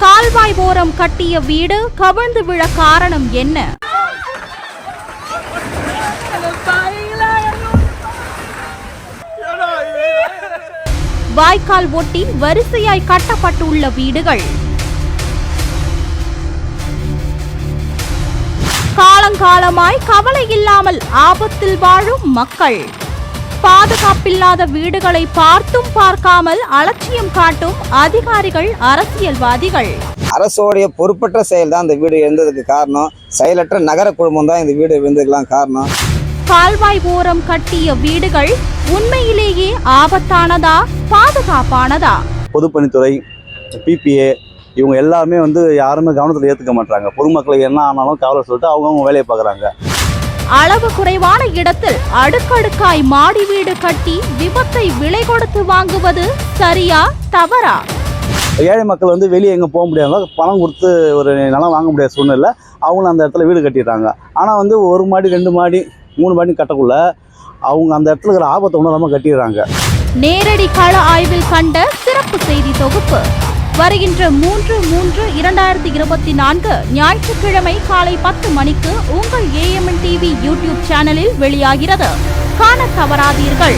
கால்வாய் ஓரம் கட்டிய வீடு கவிழ்ந்து விழ காரணம் என்ன? வாய்க்கால் ஒட்டி வரிசையாய் கட்டப்பட்டுள்ள வீடுகள். காலங்காலமாய் கவலை இல்லாமல் ஆபத்தில் வாழும் மக்கள். பாதுகாப்பில்லாத வீடுகளை பார்த்தும் பார்க்காமல் அலட்சியம் காட்டும் அதிகாரிகள் அரசியல்வாதிகள். அரசோடைய பொறுப்பற்ற செயல் தான் இந்த வீடு எழுந்ததுக்கு காரணம். செயலற்ற நகர குழுமம் தான் இந்த வீடு விழுந்ததுக்கெல்லாம் காரணம். கால்வாய் ஓரம் கட்டிய வீடுகள் உண்மையிலேயே ஆபத்தானதா பாதுகாப்பானதா? பொதுப்பணித்துறை பிபிஏ இவங்க எல்லாருமே வந்து யாருமே கவனத்தில் ஏற்றுக்க மாட்டாங்க பொதுமக்களுக்கு என்ன ஆனாலும் கவலை சொல்லிட்டு அவங்கவுங்க வேலையை பார்க்குறாங்க. அளவு குறைவான இடத்தில் அடுக்கடுக்காய் மாடி வீடு கட்டி விபத்தை விலை கொடுத்து வாங்குவது சரியா தவறா? ஏழை மக்கள் வந்து வெளியே எங்கே போக முடியாத பணம் கொடுத்து ஒரு நிலம் வாங்க முடியாத சூழ்நிலை அவங்களும் அந்த இடத்துல வீடு கட்டிடுறாங்க. ஆனால் வந்து ஒரு மாடி ரெண்டு மாடி மூணு மாடி கட்டக்குள்ள அவங்க அந்த இடத்துல இருக்கிற ஆபத்தை உணராமல் கட்டிடுறாங்க. நேரடி கள ஆய்வில் கண்ட சிறப்பு செய்தி தொகுப்பு. வருகின்ற மூன்று மூன்று இரண்டாயிரத்தி இருபத்தி நான்கு ஞாயிற்றுக்கிழமை காலை பத்து மணிக்கு உங்கள் ஏஎம்என் டிவி யூடியூப் சேனலில் வெளியாகிறது. காண தவறாதீர்கள்.